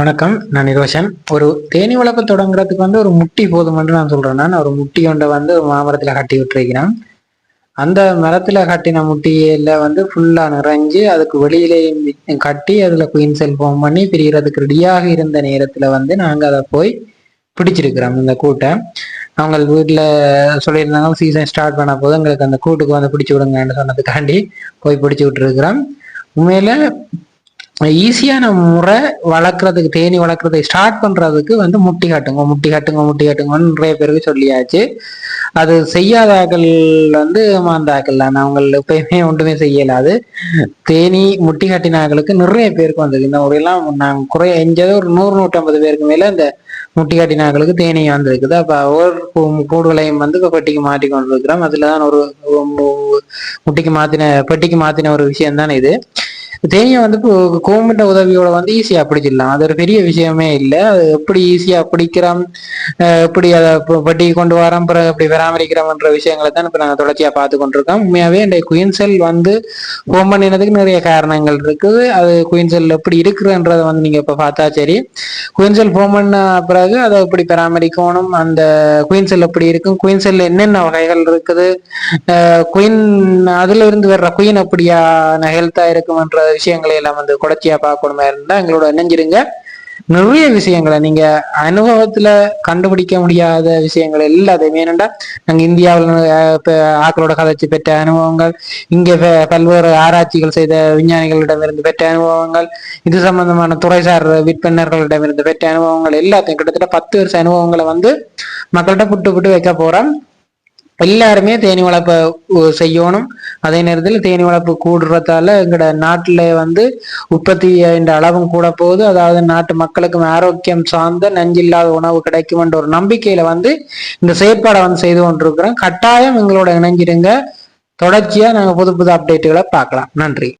வணக்கம் நான் நிரோஷன். ஒரு தேனி வளர்ப்பு தொடங்குறதுக்கு வந்து ஒரு முட்டி போதும் என்று நான் சொல்றேன். நான் ஒரு முட்டி ஒன்றை வந்து ஒரு கட்டி விட்டுருக்கிறேன். அந்த மரத்தில் கட்டின முட்டியில் வந்து ஃபுல்லாக நிறைஞ்சு அதுக்கு வெளியிலே கட்டி அதில் குயின் செல் ஃபார்ம் பண்ணி பிரிகிறதுக்கு ரெடியாக இருந்த நேரத்தில் வந்து நாங்கள் அதை போய் பிடிச்சிருக்கிறோம் இந்த கூட்டை. அவங்க வீட்டில் சொல்லியிருந்தாங்க சீசன் ஸ்டார்ட் பண்ண போது எங்களுக்கு அந்த கூட்டுக்கு வந்து பிடிச்சி விடுங்கன்னு சொன்னதுக்காண்டி போய் பிடிச்சி விட்டுருக்குறோம். உண்மையில ஈஸியான முறை வளர்க்குறதுக்கு தேனி வளர்க்குறதை ஸ்டார்ட் பண்ணுறதுக்கு வந்து முட்டி காட்டுங்க முட்டி காட்டுங்க முட்டி காட்டுங்கன்னு நிறைய பேருக்கு சொல்லியாச்சு. அது செய்யாதாக்கள் வந்து மாந்தாக்கள் தான். அவங்க எப்பயுமே ஒன்றுமே செய்யலாது தேனி முட்டி காட்டினாக்களுக்கு நிறைய பேருக்கு வந்தது. இந்த முறையெல்லாம் நாங்கள் குறைய எஞ்சது ஒரு நூறு நூற்றம்பது பேருக்கு மேலே இந்த முட்டி காட்டினாக்களுக்கு தேனி வந்திருக்குது. அப்போ ஒவ்வொரு கூடுகளையும் வந்து இப்போ பெட்டிக்கு மாட்டி கொண்டு இருக்கிறோம் அதில் தான் ஒரு முட்டிக்கு மாற்றின பெட்டிக்கு மாற்றின ஒரு விஷயம் தான் இது. தேனியை வந்து கோமிட்ட உதவியோட வந்து ஈஸியா பிடிச்சிடலாம். அது ஒரு பெரிய விஷயமே இல்லை. அது எப்படி ஈஸியா பிடிக்கிறோம்? எப்படி அதை பட்டி கொண்டு வரோம்? பிறகு எப்படி பராமரிக்கிறோம்ன்ற விஷயங்களை தான் இப்போ நாங்கள் தொடர்ச்சியா பார்த்து கொண்டிருக்கோம். உண்மையாவே இந்த குயின்செல் வந்து ஹோம் பண்ணினதுக்கு நிறைய காரணங்கள் இருக்குது. அது குயின்செல் எப்படி இருக்குதுன்றதை வந்து நீங்க இப்ப பார்த்தா சரி. குயின்செல் ஃபோம் பண்ண பிறகு அதை எப்படி பராமரிக்கணும்? அந்த குயின்செல் எப்படி இருக்கும்? குயின்செல் என்னென்ன வகைகள் இருக்குது? குயின் அதுல இருந்து வர்ற குயின் அப்படியான ஹெல்த்தா இருக்கும்ன்ற விஷயங்களை எல்லாம் வந்து குடச்சியா பார்க்கணுமா இருந்தா எங்களோட இணைஞ்சிருங்க. நிறைய விஷயங்களை நீங்க அனுபவத்துல கண்டுபிடிக்க முடியாத விஷயங்கள் எல்லாத்தையுமே என்னண்டா நாங்க இந்தியாவில் ஆக்களோட கதைச்சு பெற்ற அனுபவங்கள் இங்க பல்வேறு ஆராய்ச்சிகள் செய்த விஞ்ஞானிகளிடமிருந்து பெற்ற அனுபவங்கள் இது சம்பந்தமான துறைசார் விற்பனர்களிடமிருந்து பெற்ற அனுபவங்கள் எல்லாத்தையும் கிட்டத்தட்ட பத்து வருஷ அனுபவங்களை வந்து மக்கள்கிட்ட புட்டு புட்டு வைக்க போறேன் எல்லாருமே தேனி வளர்ப்பை செய்யணும். அதே நேரத்தில் தேனி வளர்ப்பு கூடுறதால எங்களோட நாட்டில் வந்து உற்பத்தி என்ற அளவும் கூட போகுது. அதாவது நாட்டு மக்களுக்கும் ஆரோக்கியம் சார்ந்த நஞ்சில்லாத உணவு கிடைக்கும் என்ற ஒரு நம்பிக்கையில வந்து இந்த செயற்பாடை வந்து செய்து கொண்டிருக்கிறோம். கட்டாயம் எங்களோட இணைஞ்சிருங்க தொடர்ச்சியாக நாங்கள் புது புது அப்டேட்டுகளை பார்க்கலாம். நன்றி.